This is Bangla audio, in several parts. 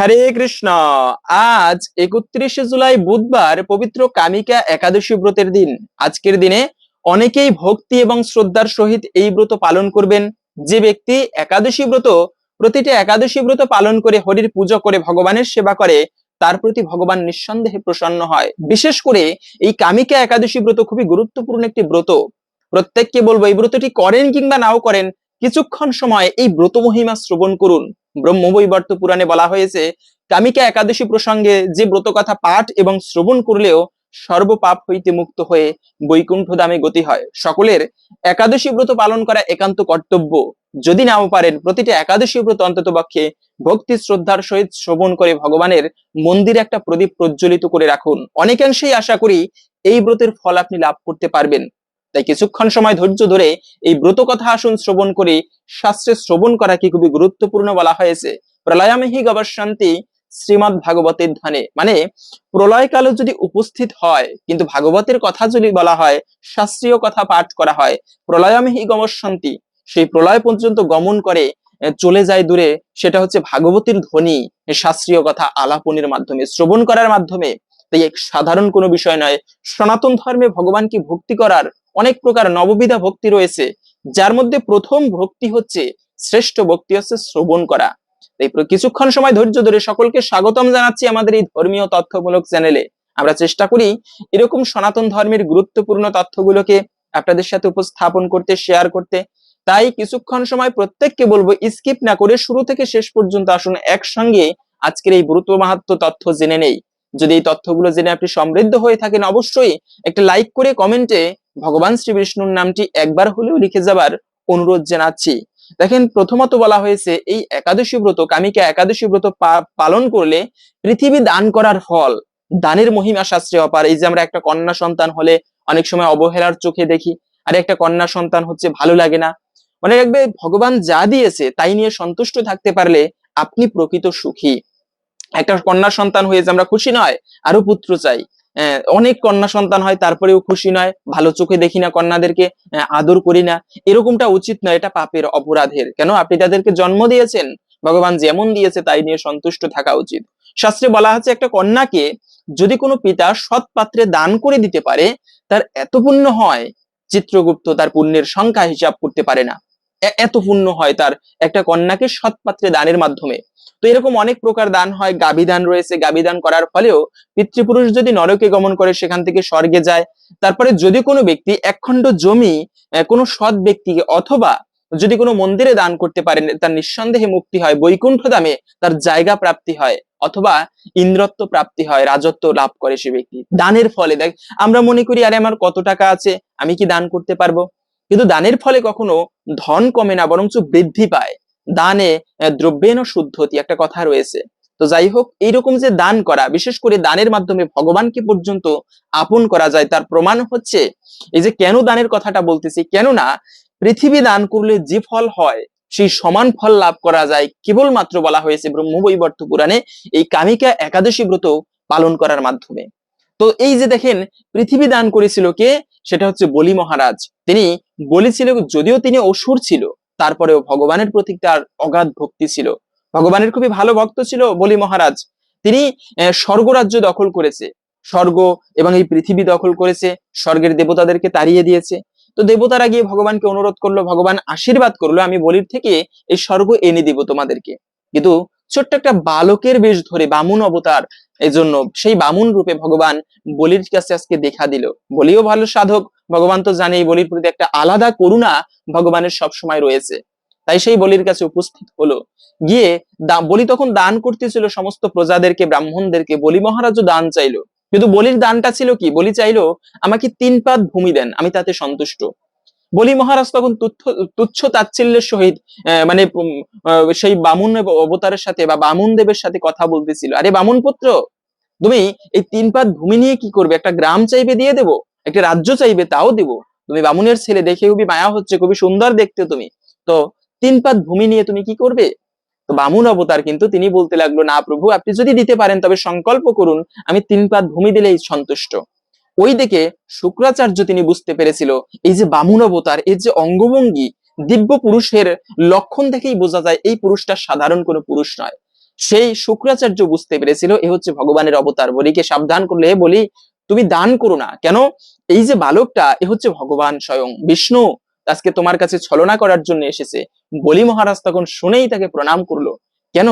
হরে কৃষ্ণ। আজ একত্রিশে জুলাই বুধবার পবিত্র কামিকা একাদশী ব্রতের দিন। আজকের দিনে অনেকেই ভক্তি এবং শ্রদ্ধার সহিত এই ব্রত পালন করবেন। যে ব্যক্তি একাদশী ব্রত, প্রতিটি একাদশী ব্রত পালন করে হরির পুজো করে ভগবানের সেবা করে, তার প্রতি ভগবান নিঃসন্দেহে প্রসন্ন হয়। বিশেষ করে এই কামিকা একাদশী ব্রত খুবই গুরুত্বপূর্ণ একটি ব্রত। প্রত্যেককে বলব, এই ব্রতটি করেন কিংবা নাও করেন, কিছুক্ষণ সময় এই ব্রত মহিমা শ্রবণ করুন। ব্রহ্মবৈবর্ত পুরাণে বলা হয়েছে, কামিকা একাদশী প্রসঙ্গে যে ব্রত কথা পাঠ এবং শ্রবণ করলেও সর্বপাপ হইতে মুক্ত হয়ে বৈকুণ্ঠ ধামে গতি হয়। সকলের একাদশী ব্রত পালন করা একান্ত কর্তব্য। যদি নাও পারেন, প্রতিটা একাদশী ব্রত অন্তত পক্ষে ভক্তি শ্রদ্ধার সহিত শ্রবণ করে ভগবানের মন্দিরে একটা প্রদীপ প্রজ্বলিত করে রাখুন। অনেকাংশেই আশা করি এই ব্রতের ফল আপনি লাভ করতে পারবেন। তাই কিছুক্ষণ সময় ধৈর্য ধরে এই ব্রত কথা আসুন শ্রবণ করে শাস্ত্রে শ্রবণ করা কি খুবই গুরুত্বপূর্ণ বলা হয়েছে। প্রলয়ামহি গবশান্তি শ্রীমৎ ভাগবতের ধ্যানে। মানে প্রলয়কালে যদি উপস্থিত হয়, কিন্তু ভাগবতের কথা যদি বলা হয়, শাস্ত্রীয় কথা পাঠ করা হয়, প্রলয়ামহি গবশান্তি সেই প্রলয় পর্যন্ত গমন করে চলে যায় দূরে, সেটা হচ্ছে ভাগবতীর ধ্বনি শাস্ত্রীয় কথা আলাপনের মাধ্যমে, শ্রবণ করার মাধ্যমে। তাই এক সাধারণ কোনো বিষয় নয়। সনাতন ধর্মে ভগবানকে ভক্তি করার অনেক প্রকার নববিধা ভক্তি রয়েছে, যার মধ্যে প্রথম ভক্তি হচ্ছে শ্রেষ্ঠ ভক্তি হচ্ছে শ্রবণ করা। প্র- কিছুক্ষণ সময় ধৈর্য ধরে সকলকে স্বাগতম জানাচ্ছি আমাদের এই ধর্মীয় তথ্যমূলক চ্যানেলে আমরা চেষ্টা করি এরকম সনাতন ধর্মের গুরুত্বপূর্ণ তথ্যগুলোকে আপনাদের সাথে উপস্থাপন করতে শেয়ার করতে। তাই কিছুক্ষণ সময় প্রত্যেককে বলব স্কিপ না করে শুরু থেকে শেষ পর্যন্ত আসুন একসঙ্গে আজকের এই গুরুত্ব মাহাত্ম তথ্য জেনে নেই। যদি এই তথ্যগুলো জেনে আপনি সমৃদ্ধ হয়ে থাকেন, অবশ্যই একটা লাইক করে কমেন্টে ভগবান শ্রী বিষ্ণুর নামটি একবার হলেও লিখে যাবার অনুরোধ জানাচ্ছি। দেখেন, প্রথমত বলা হয়েছে, এই একাদশী ব্রত, কামিকা একাদশী ব্রত পালন করলে পৃথিবী দান করার ফল, দানের মহিমা শাস্ত্রে অপার। এই যে আমরা একটা কন্যা সন্তান হলে অনেক সময় অবহেলার চোখে দেখি, আর একটা কন্যা সন্তান হচ্ছে ভালো লাগে না। মনে রাখবে, ভগবান যা দিয়েছে, তাই নিয়ে সন্তুষ্ট থাকতে পারলে আপনি প্রকৃত সুখী। একটা কন্যা সন্তান হয়ে যে আমরা খুশি নয়, আরও পুত্র চাই। অনেক কন্যা সন্তান হয়, তারপরেও খুশি নয়, ভালো চোখে দেখি না কন্যাদেরকে আদর করি না। এরকমটা উচিত নয়, এটা পাপের অপরাধের। কেন? আপনি তাদেরকে জন্ম দিয়েছেন, ভগবান যেমন দিয়েছে, তাই নিয়ে সন্তুষ্ট থাকা উচিত। শাস্ত্রে বলা হচ্ছে, একটা কন্যাকে যদি কোনো পিতা সৎ পাত্রে দান করে দিতে পারে, তার এত পুণ্য হয়, চিত্রগুপ্ত তার পুণ্যের সংখ্যা হিসাব করতে পারে না। এত পুণ্য হয় তার একটা কন্যাকে সৎ পাত্রে দানের মাধ্যমে। তো এরকম অনেক প্রকার দান হয়, গাবি দান রয়েছে। গাবি দান করার ফলেও পিতৃপুরুষ যদি নরকে গমন করে, সেখান থেকে স্বর্গে যায়। তারপরে যদি কোনো ব্যক্তি একখণ্ড জমি কোনো সৎ ব্যক্তিকে অথবা যদি কোনো মন্দিরে দান করতে পারেন, তার নিঃসন্দেহে মুক্তি হয়, বৈকুণ্ঠ দামে তার জায়গা প্রাপ্তি হয়, অথবা ইন্দ্রত্ব প্রাপ্তি হয়, রাজত্ব লাভ করে সে ব্যক্তি। দানের ফলে দেখ, আমরা মনে করি, আরে আমার কত টাকা আছে, আমি কি দান করতে পারব? কিন্তু দানের ফলে কখনো ধন কমে না, বরঞ্চ বৃদ্ধি পায়। দানে দ্রব্যেন শুদ্ধতি একটা কথা রয়েছে। তো যাই হোক, এইরকম যে দান করা, বিশেষ করে দানের মাধ্যমে ভগবানকে পর্যন্ত আপন করা যায়, তার প্রমাণ হচ্ছে এই যে কেন দানের কথাটা বলতেছি। কেননা, পৃথিবী দান করলে যে ফল হয়, সেই সমান ফল লাভ করা যায়, কেবলমাত্র বলা হয়েছে ব্রহ্মবৈবর্ত পুরাণে, এই কামিকা একাদশী ব্রত পালন করার মাধ্যমে। তো এই যে দেখেন, পৃথিবী দান করেছিল কে? সেটা হচ্ছে বলি মহারাজ। তিনি বলি ছিল যদিও তিনি অসুর ছিল, তারপরেও ভগবানের প্রতি তার অগাধ ভক্তি ছিল। ভগবানের খুবই ভালো ভক্ত ছিল বলি মহারাজ। তিনি স্বর্গরাজ্য দখল করেছে। স্বর্গ এবং এই পৃথিবী দখল করেছে, স্বর্গের দেবতাদেরকে তাড়িয়ে দিয়েছে। তো দেবতারা গিয়ে ভগবানকে অনুরোধ করল, ভগবান আশীর্বাদ করল, আমি বলির থেকে এই স্বর্গ এনে দিব তোমাদেরকে। কিন্তু ছোট্ট একটা বালকের বেশ ধরে, বামুন অবতার এই জন্য সেই বামুন রূপে ভগবান বলির কাছে আজকে দেখা দিল। বলিও ভালো সাধক, ভগবান তো জানেই বলির প্রতি একটা আলাদা করুণা ভগবানের সব সময় রয়েছে। তাই সেই বলির কাছে উপস্থিত হলো। গিয়ে বলি তখন দান করতেছিল সমস্ত প্রজাদেরকে, ব্রাহ্মণদেরকে, বলি মহারাজও দান চাইলো। কিন্তু বলির দানটা ছিল কি? বলি চাইলো, আমাকে তিন পাত ভূমি দেন, আমি তাতে সন্তুষ্ট। বলি মহারাজ তখন তুচ্ছ তুচ্ছ তাচ্ছিল্যের সহিত মানে সেই বামুন অবতারের সাথে বা বামুন দেবের সাথে কথা বলতেছিল। আরে বামুন পুত্র, তুমি এই তিন পাত ভূমি নিয়ে কি করবে? একটা গ্রাম চাইবে দিয়ে দেবো? একটা রাজ্য চাইবে তাও দেবো? তুমি বামুনের ছেলে, দেখে খুবই মায়া হচ্ছে, খুবই সুন্দর দেখতে তুমি। তো তিন পাত ভূমি নিয়ে তুমি কি করবে? তো বামুন অবতার কিন্তু তিনি বলতে লাগল, না প্রভু, আপনি যদি দিতে পারেন, তবে সংকল্প করুন, আমি তিন পাত ভূমি দিলেই সন্তুষ্ট। ওই দেখে শুক্রাচার্য তিনি বুঝতে পেরেছিল, এই যে বামুন অবতার, এর যে অঙ্গভঙ্গি, দিব্য পুরুষের লক্ষণ থেকেই বোঝা যায় এই পুরুষটা সাধারণ কোনো পুরুষ নয়। সেই শুক্রাচার্য বুঝতে পেরেছিল, এ হচ্ছে ভগবানের অবতার বলিকে সাবধান করলে বলি, তুমি দান করো না। কেন? এই যে বালকটা, এ হচ্ছে ভগবান স্বয়ং। বিষ্ণু আজকে তোমার কাছে ছলনা করার জন্য এসেছে। বলি মহারাজ তখন শুনেই তাকে প্রণাম করল। কেন?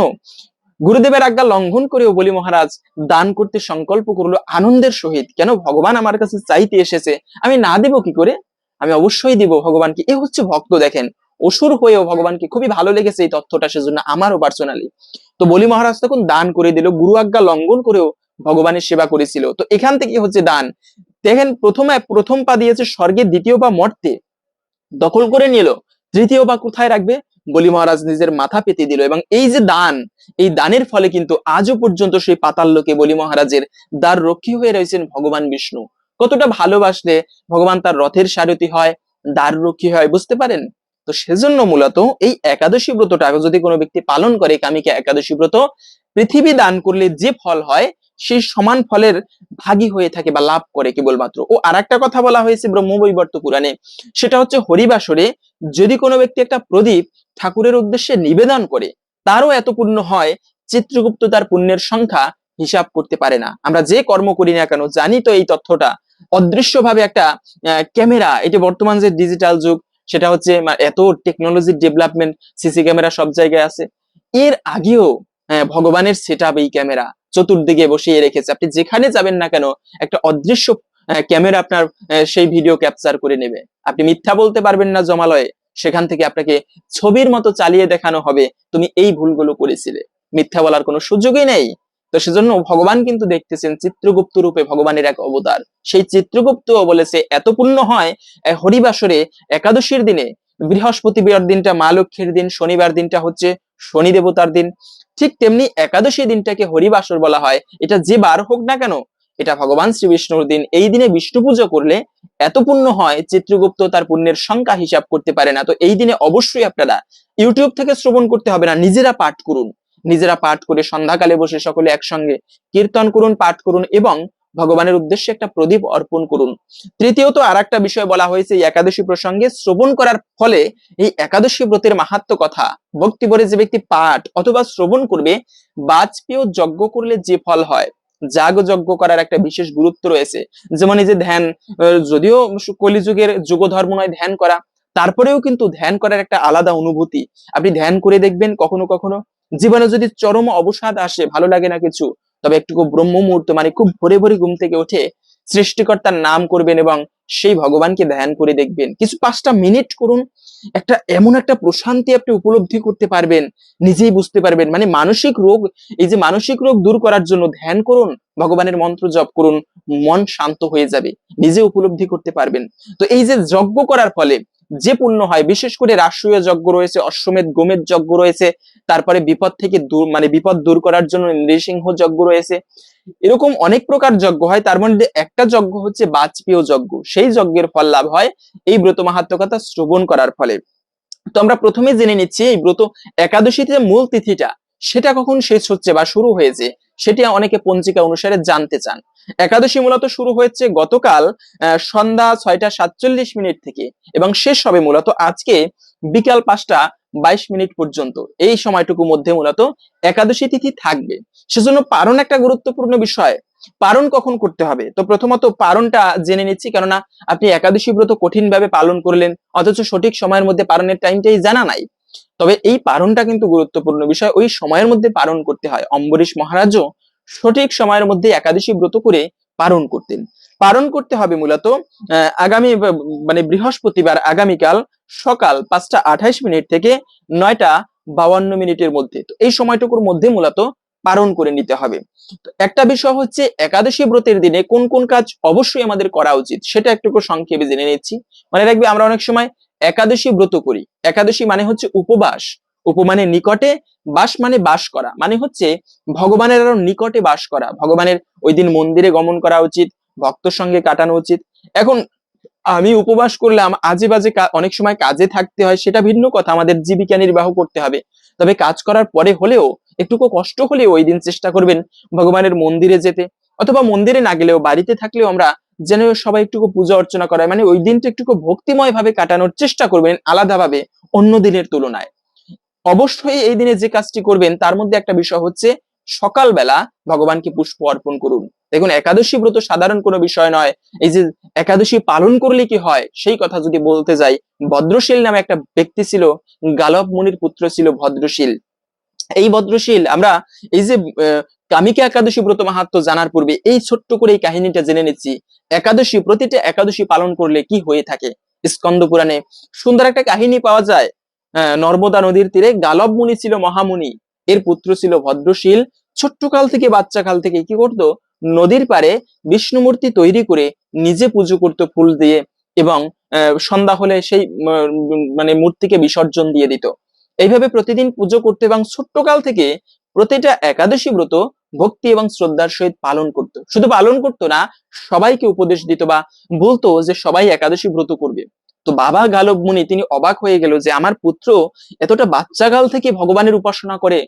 গুরুদেবের আজ্ঞা লঙ্ঘন করেও বলি মহারাজ, দান করতে সংকল্প করল আনন্দের সহিত। কেন ভগবান আমার কাছে চাইতে এসেছে? আমি না দেব কি করে? আমি অবশ্যই দিব ভগবানকে। এ হচ্ছে ভক্ত দেখেন। অসুর হয়েও ভগবানকে খুবই ভালো লেগেছে এই তথ্যটা, সেজন্য আমারও পার্সোনালি তো বলি মহারাজ, তখন দান করে দিল, গুরু আজ্ঞা লঙ্ঘন করেও ভগবানের সেবা করেছিল। তো এখান থেকে হচ্ছে দান? দেখেন, প্রথমে প্রথম পা দিয়েছে স্বর্গে দ্বিতীয় পা মর্তে। দখল করে নিল। তৃতীয় পা কোথায় রাখবে? বলি মহারাজ নিজের মাথা পেতে দিল এবং এই যে দান, এই দানের ফলে কিন্তু আজও পর্যন্ত সেই পাতাল লোকে বলি মহারাজের দ্বার রক্ষী হয়ে রয়েছেন ভগবান বিষ্ণু। কতটা ভালোবাসলে ভগবান তার রথের সারথি হয়, দ্বার রক্ষী হয়, বুঝতে পারেন? তো সেজন্য মূলত এই একাদশী ব্রতটা, যদি কোনো ব্যক্তি পালন করে কামিকা একাদশী ব্রত, পৃথিবী দান করলে যে ফল হয়, সেই সমান ফলের ভাগী হয়ে থাকে বা লাভ করে কেবলমাত্র। ও আর একটা কথা বলা হয়েছে ব্রহ্মবৈবর্ত পুরাণে, সেটা হচ্ছে হরিবাসরে যদি কোনো ব্যক্তি একটা প্রদীপ ঠাকুরের উদ্দেশ্যে নিবেদন করে তারও এত পুণ্য হয় চিত্রগুপ্ত তার পুণ্যের সংখ্যা হিসাব করতে পারে না। আমরা যে কর্ম করি না কেন জানি তো এই তথ্যটা। অদৃশ্যভাবে একটা ক্যামেরা এটা বর্তমান যে ডিজিটাল যুগ সেটা হচ্ছে এত টেকনোলজির ডেভেলপমেন্ট সিসি ক্যামেরা সব জায়গায় আছে। এর আগেও আহ, ভগবানের সেট এই ক্যামেরা চতুর্দিকে বসিয়ে রেখেছে। আপনি যেখানে যাবেন না কেন একটা অদৃশ্য ক্যামেরা আপনার সেই ভিডিও ক্যাপচার করে নেবে। আপনি মিথ্যা বলতে পারবেন না জমালয়ে। সেখান থেকে আপনাকে ছবির মতো চালিয়ে দেখানো হবে। তুমি এই ভুলগুলো করেছিলে। মিথ্যা বলার কোনো সুযোগই নেই। তো সেজন্য ভগবান কিন্তু দেখতেছেন চিত্রগুপ্ত রূপে ভগবানের এক অবতার। সেই চিত্রগুপ্ত বলেছে এত পুণ্য হয় হরিবাসরে একাদশীর দিনে বৃহস্পতিবার দিনটা, মা লক্ষ্মীর দিন, শনিবার দিনটা হচ্ছে শনি দেবতার দিন। ঠিক তেমনি একাদশী দিনটাকে হরিবাসর বলা হয়। এটা যে বার হোক না কেন এটা ভগবান শ্রী বিষ্ণুর দিন। এই দিনে বিষ্ণু পুজো করলে এত পুণ্য হয়, চিত্রগুপ্ত তার পুণ্যের সংখ্যা হিসাব করতে পারে না। তো এই দিনে অবশ্যই আপনারা ইউটিউব থেকে শ্রবণ করতে হবে না, নিজেরা পাঠ করুন। নিজেরা পাঠ করে সন্ধ্যাকালে বসে সকলে একসঙ্গে কীর্তন করুন, পাঠ করুন এবং ভগবানের উদ্দেশ্যে একটা প্রদীপ অর্পণ করুন। তৃতীয়ত আর একটা বিষয় বলা হয়েছে, এই একাদশী প্রসঙ্গে শ্রবণ করার ফলে এই একাদশী ব্রতের মাহাত্ম কথা। ভক্তি বলে যে ব্যক্তি পাঠ অথবা শ্রবণ করবে, বাজপেয় যজ্ঞ করলে যে ফল হয় যাগ যজ্ঞ করার একটা বিশেষ গুরুত্ব রয়েছে। যেমন এই যে ধ্যান যদিও কলিযুগের যুগ ধর্ম নয় ধ্যান করা, তারপরেও কিন্তু ধ্যান করার একটা আলাদা অনুভূতি। আপনি ধ্যান করে দেখবেন কখনো কখনো জীবনে যদি চরম অবসাদ আসে, ভালো লাগে না কিছু, তবে একটুকু ব্রহ্ম মুহূর্ত মানে খুব ভরে ভরে ঘুম থেকে উঠে সৃষ্টিকর্তার নাম করবেন এবং সেই ভগবানকে ধ্যান করে দেখবেন। কিছু পাঁচটা মিনিট করুন। একটা এমন একটা প্রশান্তি আপনি উপলব্ধি করতে পারবেন, নিজেই বুঝতে পারবেন। মানে মানসিক রোগ, এই যে মানসিক রোগ দূর করার জন্য ধ্যান করুন, ভগবানের মন্ত্র জপ করুন, মন শান্ত হয়ে যাবে, নিজে উপলব্ধি করতে পারবেন। তো এই যে যজ্ঞ করার ফলে যে পুণ্য হয়, বিশেষ করে রাষ্ট্রীয় যজ্ঞ রয়েছে, অশ্বমেধ গোমেধ যজ্ঞ রয়েছে, তারপরে বিপদ থেকে দূর মানে বিপদ দূর করার জন্য নৃসিংহ যজ্ঞ রয়েছে। এরকম অনেক প্রকার যজ্ঞ হয়, তার মধ্যে একটা যজ্ঞ হচ্ছে বাজপেয় যজ্ঞ। সেই যজ্ঞের ফল লাভ হয় এই ব্রত মাহাত্ম কথা শ্রবণ করার ফলে। তো আমরা প্রথমে জেনে নিচ্ছি এই ব্রত একাদশীতে মূল তিথিটা, সেটা কখন শেষ হচ্ছে বা শুরু হয়েছে, সেটি অনেকে পঞ্জিকা অনুসারে জানতে চান। একাদশী মূলত শুরু হয়েছে গতকাল সন্ধ্যা ছয়টা সাতচল্লিশ মিনিট থেকে এবং শেষ হবে মূলত আজকে বিকাল পাঁচটা বাইশ মিনিট পর্যন্ত। এই সময়টুকু মধ্যে মূলত একাদশী তিথি থাকবে। সেজন্য পারণ একটা গুরুত্বপূর্ণ বিষয়। পারণ কখন করতে হবে? তো প্রথমত পারণটা জেনে নিচ্ছি, কেননা আপনি একাদশী ব্রত কঠিন ভাবে পালন করলেন, অথচ সঠিক সময়ের মধ্যে পারণের টাইমটাই জানা নাই। তবে এই পারণটা কিন্তু গুরুত্বপূর্ণ বিষয়। ওই সময়ের মধ্যে পালন করতে হয়। অম্বরীশ মহারাজও সঠিক সময়ের মধ্যে একাদশী ব্রত করে পালন করতেন। পালন করতে হবে মূলত আগামী মানে বৃহস্পতিবার আগামীকাল সকাল পাঁচটা আঠাইশ মিনিট থেকে নয়টা বাউান্ন মিনিটের মধ্যে। তো এই সময়টুকুর মধ্যে মূলত পালন করে নিতে হবে। একটা বিষয় হচ্ছে, একাদশী ব্রতের দিনে কোন কোন কাজ অবশ্যই আমাদের করা উচিত, সেটা একটু সংক্ষেপে জেনে নিচ্ছি। মনে রাখবে, আমরা অনেক সময় একাদশী ব্রত করি। একাদশী মানে হচ্ছে উপবাস। উপমানে নিকটে বাস মানে বাস করা। মানে হচ্ছে ভগবানের আরও নিকটে বাস করা। ভগবানের ওই দিন মন্দিরে গমন করা উচিত, ভক্তর সঙ্গে কাটানো উচিত। এখন আমি উপবাস করলাম, আজে বাজে অনেক সময় কাজে থাকতে হয়, সেটা ভিন্ন কথা। আমাদের জীবিকা নির্বাহ করতে হবে। তবে কাজ করার পরে হলেও, একটুকু কষ্ট হলেও ওই দিন চেষ্টা করবেন ভগবানের মন্দিরে যেতে। অথবা মন্দিরে না গেলেও বাড়িতে থাকলেও আমরা যেন সবাই একটুকু পূজা অর্চনা করায়। মানে ওই দিনটা একটুকু ভক্তিময় ভাবে কাটানোর চেষ্টা করবেন আলাদাভাবে, অন্য দিনের তুলনায়। অবশ্যই এই দিনে যে কাজটি করবেন, তার মধ্যে একটা বিষয় হচ্ছে সকালবেলা ভগবানকে পুষ্প অর্পণ করুন। দেখুন, একাদশী ব্রত সাধারণ কোনো বিষয় নয়। এই যে একাদশী পালন করলে কি হয়, সেই কথা যদি বলতে যাই, ভদ্রশীল নামে একটা ব্যক্তি ছিল, গালব মুনির পুত্র ছিল ভদ্রশীল। এই ভদ্রশীল, আমরা এই যে কামিকা একাদশী ব্রত মাহাত্ম জানার পূর্বে এই ছোট্ট করে এই কাহিনীটা জেনে নিচ্ছি। একাদশী, প্রতিটা একাদশী পালন করলে কি হয়ে থাকে? স্কন্দ পুরাণে সুন্দর একটা কাহিনী পাওয়া যায়। নর্মদা নদীর তীরে গালব মুনি ছিল মহামুনি। এর পুত্র ছিল ভদ্রশীল। ছোট্ট কাল থেকে বাচ্চা কাল থেকে কি করতো? নদীর পারে বিষ্ণু মূর্তি তৈরি করে নিজে পুজো করতো ফুল দিয়ে এবং সন্ধ্যা হলে সেই মানে মূর্তিকে বিসর্জন দিয়ে দিত। এইভাবে প্রতিদিন পুজো করতে এবং ছোট্ট কাল থেকে প্রতিটা একাদশী ব্রত ভক্তি এবং শ্রদ্ধার সহিত পালন করত। শুধু পালন করতো না, সবাইকে উপদেশ দিত বা বলতো যে সবাই একাদশী ব্রত করবে। তো বাবা গালব মুনি, তিনি অবাক হয়ে গেল যে আমার পুত্র এতটা বাচ্চা বাচ্চাকাল থেকে ভগবানের উপাসনা করে।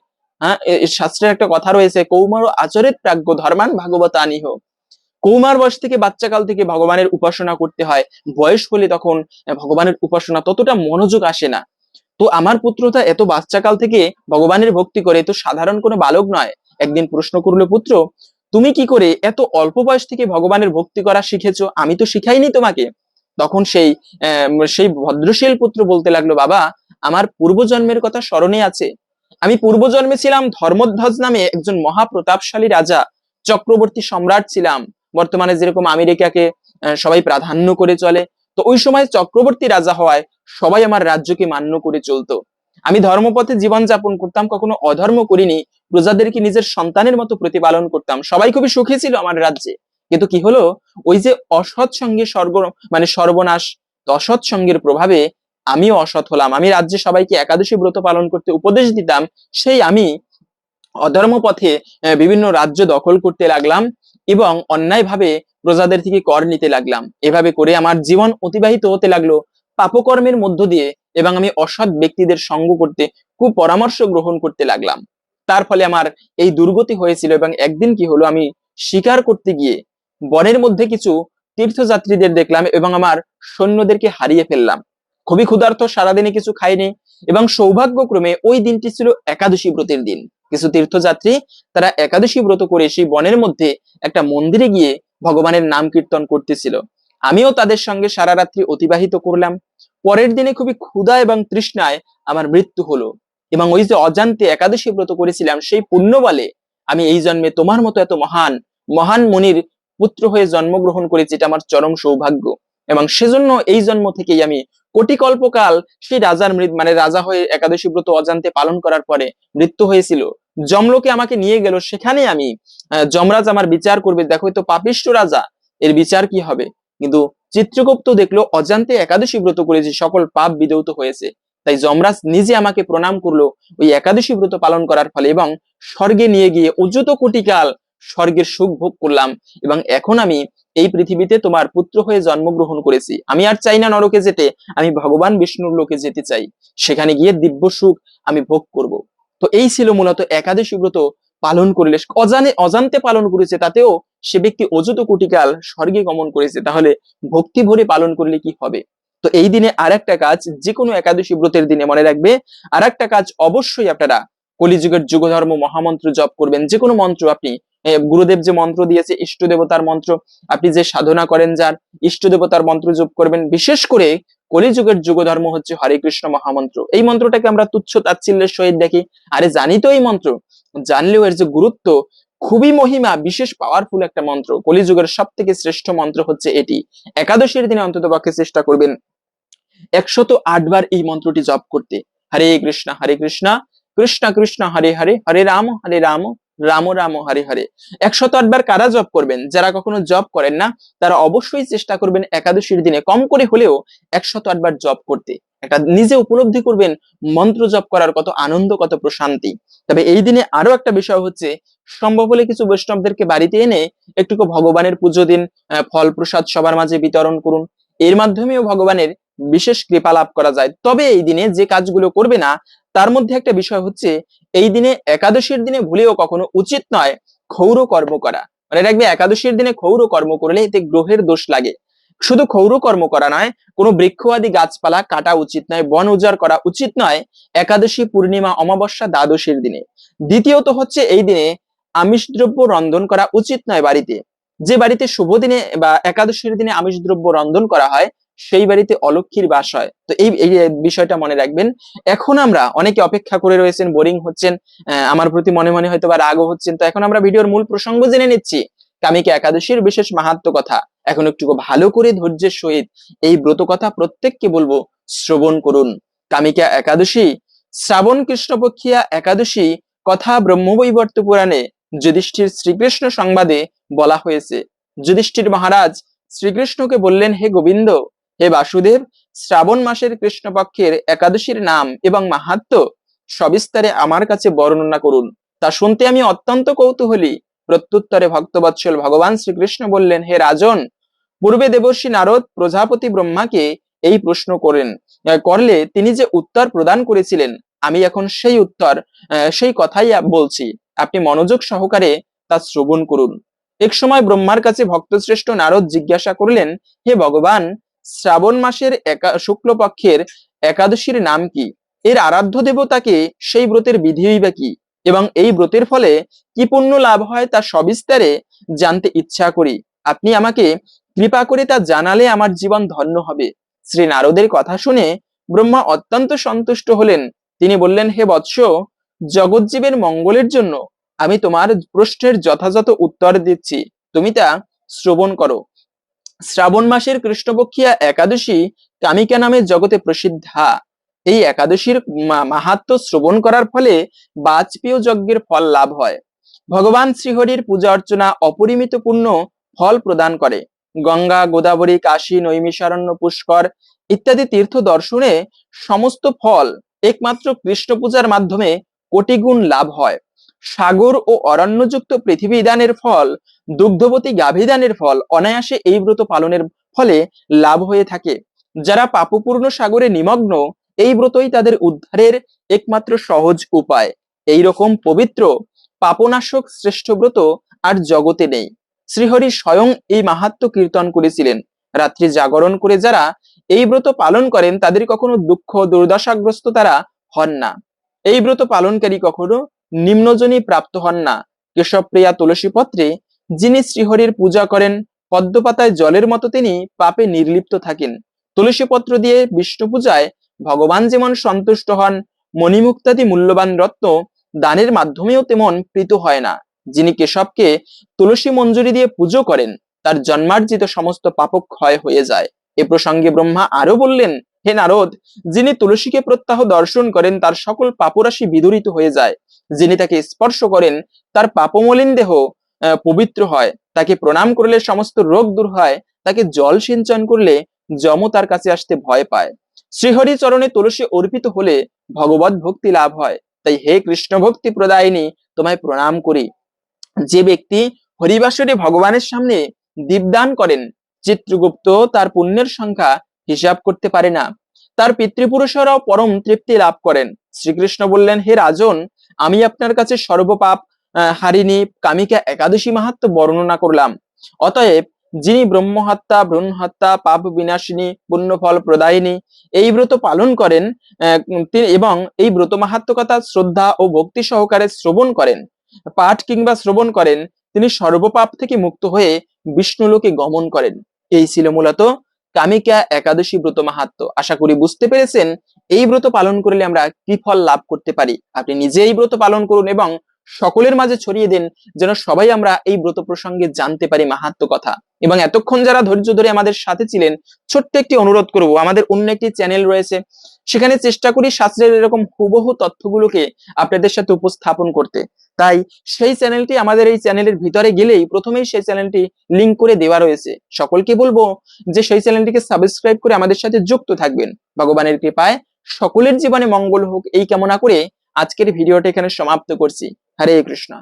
হ্যাঁ শাস্ত্রের একটা কথা রয়েছে, কৌমার আচরিত প্রাজ্ঞ ধর্মান ভাগবত আনিহ কৌমার বয়স থেকে বাচ্চাকাল থেকে ভগবানের উপাসনা করতে হয়। বয়স হলে তখন ভগবানের উপাসনা ততটা মনোযোগ আসে না। তো আমার পুত্রটা এত বাচ্চাকাল থেকে ভগবানের ভক্তি করে তো সাধারণ কোনো বালক নয়। একদিন প্রশ্ন করল, পুত্র, তুমি কি করে এত অল্প বয়স থেকে ভগবানের ভক্তি করা শিখেছো? আমি তো শিখাইনি তোমাকে। তখন সেই সেই ভদ্রশীল পুত্র বলতে লাগল, বাবা, আমার পূর্বজন্মের কথা স্মরণে আছে। আমি পূর্বজন্মে ছিলাম ধর্মধ্বজ নামে একজন মহাপ্রতাপশালী রাজা। চক্রবর্তী সম্রাট ছিলাম। বর্তমানে যেরকম আমেরিকাকে সবাই প্রাধান্য করে চলে, তো ওই সময় চক্রবর্তী রাজা হওয়ায় সবাই আমার রাজ্যকে মান্য করে চলতো। আমি ধর্মপথে জীবন যাপন করতাম, কখনো অধর্ম করিনি। প্রজাদেরকে নিজের সন্তানের মতো প্রতিপালন করতাম। সবাই খুবই সুখী ছিল আমার রাজ্যে। কিন্তু কি হলো? ওই যে অসৎ সঙ্গে স্বর্গ মানে সর্বনাশ অসৎ সঙ্গের প্রভাবে আমিও অসৎ হলাম। আমি রাজ্যে সবাইকে একাদশী ব্রত পালন করতে উপদেশ দিতাম, সেই আমি অধর্ম পথে বিভিন্ন রাজ্য দখল করতে লাগলাম এবং অন্যায়ভাবে প্রজাদের থেকে কর নিতে লাগলাম। এভাবে করে আমার জীবন অতিবাহিত হতে লাগল পাপকর্মের মধ্য দিয়ে এবং আমি অসৎ ব্যক্তিদের সঙ্গ করতে খুব পরামর্শ গ্রহণ করতে লাগলাম। তার ফলে আমার এই দুর্গতি হয়েছিল এবং একদিন কি হলো আমি স্বীকার করতে গিয়ে বনের মধ্যে কিছু তীর্থযাত্রীদের দেখলাম এবং আমার সৈন্যদেরকে হারিয়ে ফেললাম। খুবই ক্ষুধার্ত সারাদিনে কিছু খাইনি এবং সৌভাগ্যক্রমে ওই দিনটি ছিল একাদশী ব্রতের দিন। কিছু তীর্থযাত্রী তারা একাদশী ব্রত করে সেই বনের মধ্যে একটা মন্দিরে গিয়ে ভগবানের নাম কীর্তন করতেছিল। আমিও তাদের সঙ্গে সারা রাত্রি অতিবাহিত করলাম। পরের দিনে খুবই ক্ষুধা এবং তৃষ্ণায় আমার মৃত্যু হলো এবং ওই যে অজান্তে একাদশী ব্রত করেছিলাম সেই পুণ্য বলে আমি এই জন্মে তোমার মতো এত মহান মহান মুনির পুত্র হয়ে জন্মগ্রহণ করেছি, এটা আমার চরম সৌভাগ্য। এবং সেজন্য এই জন্ম থেকেই আমি কোটি কল্পকাল সেই রাজার মৃত মানে রাজা হয়ে একাদশী ব্রত অজান্তে পালন করার পরে মৃত্যু হয়েছিল। যমলোকে আমাকে নিয়ে গেল, সেখানে আমি যমরাজ আমার বিচার করবে, দেখো তো পাপিষ্ট রাজা, এর বিচার কি হবে? কিন্তু চিত্রগুপ্ত দেখল, অজান্তে একাদশী ব্রত করেছি, সকল পাপ বিদৌত হয়েছে। তাই যমরাজ নিজে আমাকে প্রণাম করল, ওই একাদশী ব্রত পালন করার ফলে এবং স্বর্গে নিয়ে গিয়ে অযুত কোটিকাল স্বর্গের সুখ ভোগ করলাম এবং এখন আমি এই পৃথিবীতে তোমার পুত্র হয়ে জন্মগ্রহণ করেছি। আমি আর চাই না নরকে যেতে, আমি ভগবান বিষ্ণুর লোকে যেতে চাই। সেখানে গিয়ে দিব্য সুখ আমি ভোগ করব। তো এই ছিল মূলত একাদশী ব্রত পালন করলে, অজানে, অজান্তে পালন করেছে, তাতেও সে ব্যক্তি অযুত কোটিকাল স্বর্গে গমন করেছে, তাহলে ভক্তি ভরে পালন করলে কি হবে? তো এই দিনে আর একটা কাজ যে কোনো একাদশী ব্রতের দিনে মনে রাখবে আর একটা কাজ অবশ্যই আপনারা কলিযুগের যুগধর্ম মহামন্ত্র জপ করবেন যে কোনো মন্ত্র আপনি গুরুদেব যে মন্ত্র দিয়েছে, ইষ্ট দেবতার মন্ত্র, আপনি যে সাধনা করেন যার, ইষ্ট দেবতার মন্ত্র জপ করবেন, বিশেষ করে কলিযুগের যুগধর্ম হচ্ছে হরে কৃষ্ণ মহামন্ত্র। এই মন্ত্রটাকে আমরা তুচ্ছ তাচ্ছিল্যের সহিত দেখি। আরে জানি তো এই মন্ত্র, জানলেও এর যে গুরুত্ব, খুবই মহিমা, বিশেষ পাওয়ারফুল একটা মন্ত্র। কলিযুগের সব থেকে শ্রেষ্ঠ মন্ত্র হচ্ছে এটি। একাদশীর দিনে অন্তত পক্ষে চেষ্টা করবেন একশত আটবার এই মন্ত্রটি জপ করতে। হরে কৃষ্ণ হরে কৃষ্ণ কৃষ্ণ কৃষ্ণ হরে হরে হরে রাম হরে রাম রাম রাম, হরে হরে। একশত আটবার কারা জপ করবেন? যারা কখনো জপ করেন না, তারা অবশ্যই চেষ্টা করবেন একাদশীর দিনে। কম করে হলেও একশত আটবার জপ করতে। একটা নিজে উপলব্ধি করবেন, মন্ত্র জপ করার কত আনন্দ, কত প্রশান্তি। তবে এই দিনে আরও একটা বিষয় হচ্ছে, সম্ভব হলে কিছু বৈষ্ণবদেরকে বাড়িতে এনে একটুকু ভগবানের পুজো দিন ফল প্রসাদ সবার মাঝে বিতরণ করুন। এর মাধ্যমেও ভগবানের বিশেষ কৃপা লাভ করা যায়। তবে এই দিনে যে কাজগুলো করবে না তার মধ্যে একটা বিষয় হচ্ছে, এই দিনে একাদশীর দিনে ভুলেও কখনো উচিত নয় ক্ষৌর কর্ম করা। মানে রাখবে, একাদশীর দিনে ক্ষৌর কর্ম করলে এতে গ্রহের দোষ লাগে। শুধু ক্ষৌর কর্ম করা নয়, কোনো বৃক্ষ আদি গাছপালা কাটা উচিত নয়, বন উজাড় করা উচিত নয় একাদশী, পূর্ণিমা, অমাবস্যা, দ্বাদশীর দিনে। দ্বিতীয়ত হচ্ছে, এই দিনে আমিষ দ্রব্য রন্ধন করা উচিত নয় বাড়িতে। যে বাড়িতে শুভ দিনে বা একাদশীর দিনে আমিষ দ্রব্য রন্ধন করা হয় সেই বাড়িতে অলক্ষীর বাস হয়। তো এই এই বিষয়টা মনে রাখবেন। এখন আমরা অনেকে অপেক্ষা করে রয়েছেন, বোরিং হচ্ছেন আমার প্রতি মনে মনে হয়তো বা রাগও হচ্ছেন। তো এখন আমরা ভিডিওর মূল প্রসঙ্গ জেনে নিচ্ছি। কামিকা একাদশীর বিশেষ মাহাত্ম কথা। এখন একটু ভালো করে ধৈর্যের সহিত এই ব্রত কথা প্রত্যেককে বলব, শ্রবণ করুন। কামিকা একাদশী, শ্রাবণ কৃষ্ণপক্ষিয়া একাদশী, কথা ব্রহ্মবৈবর্ত পুরাণে যুধিষ্ঠির শ্রীকৃষ্ণ সংবাদে বলা হয়েছে। যুধিষ্ঠির মহারাজ শ্রীকৃষ্ণকে বললেন, হে গোবিন্দ হে বাসুদেব, শ্রাবণ মাসের কৃষ্ণপক্ষের একাদশীর নাম এবং মাহাত্ম সবিস্তারে আমার কাছে বর্ণনা করুন। তা শুনতে আমি অত্যন্ত কৌতূহলী। প্রত্যুত্তরে ভক্তবৎসল ভগবান শ্রীকৃষ্ণ বললেন, হে রাজন, পূর্বে দেবর্ষী নারদ প্রজাপতি ব্রহ্মাকে এই প্রশ্ন করেন করলে তিনি যে উত্তর প্রদান করেছিলেন, আমি এখন সেই উত্তর সেই কথাই বলছি। আপনি মনোযোগ সহকারে তা শ্রবণ করুন। এক সময় ব্রহ্মার কাছে ভক্তশ্রেষ্ঠ নারদ জিজ্ঞাসা করলেন, হে ভগবান শ্রাবণ মাসের একা, শুক্লপক্ষের একাদশীর নাম কি? এর আরাধ্য দেবতাকে সেই ব্রতের বিধিই বা কি? এবং এই ব্রতের ফলে কি পুণ্য লাভ হয় তা সবিস্তারে জানতে ইচ্ছা করি। আপনি আমাকে কৃপা করে তা জানালে আমার জীবন ধন্য হবে। শ্রী নারদের কথা শুনে ব্রহ্মা অত্যন্ত সন্তুষ্ট হলেন। তিনি বললেন, হে বৎস, জগজ্জীবের মঙ্গলের জন্য আমি তোমার প্রশ্নের যথাযথ উত্তর দিচ্ছি। তুমি তা শ্রবণ করো। শ্রাবণ মাসের কৃষ্ণপক্ষিয়া একাদশী কামিকা নামে জগতে প্রসিদ্ধা। এই একাদশীর মা- মাহাত্ম্য শ্রবণ করার ফলে বাজপেয় যজ্ঞের ফল লাভ হয়। ভগবান শ্রীহরির পূজা অর্চনা অপরিমিত পূর্ণ ফল প্রদান করে। গঙ্গা, গোদাবরী, কাশী, নৈমিষারণ্য, পুষ্কর ইত্যাদি তীর্থ দর্শনে সমস্ত ফল একমাত্র কৃষ্ণ পূজার মাধ্যমে কোটিগুণ লাভ হয়। সাগর ও অরণ্যযুক্ত পৃথিবী দানের ফল, দুগ্ধবতী গাভী দানের ফল অনায়াসে এই ব্রত পালনের ফলে লাভ হয়ে থাকে। যারা পাপপূর্ণ সাগরে নিমগ্ন, এই ব্রতই তাদের উদ্ধারের একমাত্র সহজ উপায়। এই রকম পবিত্র, পাপনাশক শ্রেষ্ঠ ব্রত আর জগতে নেই। শ্রীহরি স্বয়ং এই মাহাত্ম কীর্তন করেছিলেন। রাত্রি জাগরণ করে যারা এই ব্রত পালন করেন, তাদের কখনো দুঃখ, দুর্দশাগ্রস্ত তারা হন না। এই ব্রত পালনকারী কখনো নিম্নজনী প্রাপ্ত হন না। কেশবপ্রিয়া তুলসী পত্রে যিনি শ্রীহরির পূজা করেন, পদ্মপাতায় জলের মতো তিনি পাপে নির্লিপ্ত থাকেন। তুলসী পত্র দিয়ে বিষ্ণু পূজায় ভগবান যেমন সন্তুষ্ট হন, মণিমুক্তাদি মূল্যবান রত্ন দানের মাধ্যমেও তেমন প্রীত হয় না। যিনি কেশবকে তুলসী মঞ্জুরি দিয়ে পুজো করেন, তার জন্মার্জিত সমস্ত পাপ ক্ষয় হয়ে যায়। এ প্রসঙ্গে ব্রহ্মা আরও বললেন, হে নারদ, যিনি তুলসীকে প্রত্যাহ দর্শন করেন, তার সকল পাপরাশি বিদরিত হয়ে যায়। যিনি তাকে স্পর্শ করেন, তার পাপমলিন দেহ পবিত্র হয়। তাকে প্রণাম করলে সমস্ত রোগ দূর হয়। তাকে জল সিঞ্চন করলে যম তার কাছে আসতে ভয় পায়। শ্রীহরি চরণে তুলসী অর্পিত হলে ভগবত ভক্তি লাভ হয়। তাই হে কৃষ্ণ ভক্তি প্রদায়িনী, তোমায় প্রণাম করি। যে ব্যক্তি হরিবাসরে ভগবানের সামনে দীপদান করেন, চিত্রগুপ্ত তার পুণ্যের সংখ্যা হিসাব করতে পারে না। তার পিতৃপুরুষরাও পরম তৃপ্তি লাভ করেন। শ্রীকৃষ্ণ বললেন, হে রাজন আমি আপনার কাছে সর্বপাপ হারিণী, কামিকা, একাদশী মাহাত্ম বর্ণনা করলাম। অতএব যিনি ব্রহ্মহত্যা ভ্রূণ হত্যা পাপ বিনাশিনী, পুণ্যফল প্রদায়িনী, এই ব্রত পালন করেন এবং এই ব্রত মাহাত্ম কথা শ্রদ্ধা ও ভক্তি সহকারে শ্রবণ করেন, পাঠ কিংবা শ্রবণ করেন, তিনি সর্বপাপ থেকে মুক্ত হয়ে বিষ্ণুলোকে গমন করেন। এই ছিল মূলত কামিকা একাদশী ব্রত মাহাত্ম। আশা করি বুঝতে পেরেছেন এই ব্রত পালন করলে আমরা কি ফল লাভ করতে পারি? আপনি নিজে এই ব্রত পালন করুন এবং সকলের মাঝে ছড়িয়ে দেন যেন সবাই আমরা এই ব্রত প্রসঙ্গে জানতে পারি মাহাত্ম কথা। এবং এতক্ষণ যারা ধৈর্য ধরে আমাদের সাথে ছিলেন, ছোট্ট একটি অনুরোধ করব, আমাদের অন্য একটি চ্যানেল রয়েছে, সেখানে চেষ্টা করি শাস্ত্রের এরকম হুবহু তথ্যগুলোকে আপনাদের সাথে উপস্থাপন করতে। তাই সেই চ্যানেলটি আমাদের এই চ্যানেলের ভিতরে গেলেই প্রথমেই সেই চ্যানেলটি লিঙ্ক করে দেওয়া রয়েছে। সকলকে বলব যে সেই চ্যানেলটিকে সাবস্ক্রাইব করে আমাদের সাথে যুক্ত থাকবেন। ভগবানের কৃপায় সকলের জীবনে মঙ্গল হোক এই কামনা করে আজকের ভিডিওটা এখানে সমাপ্ত করছি। হরে কৃষ্ণ।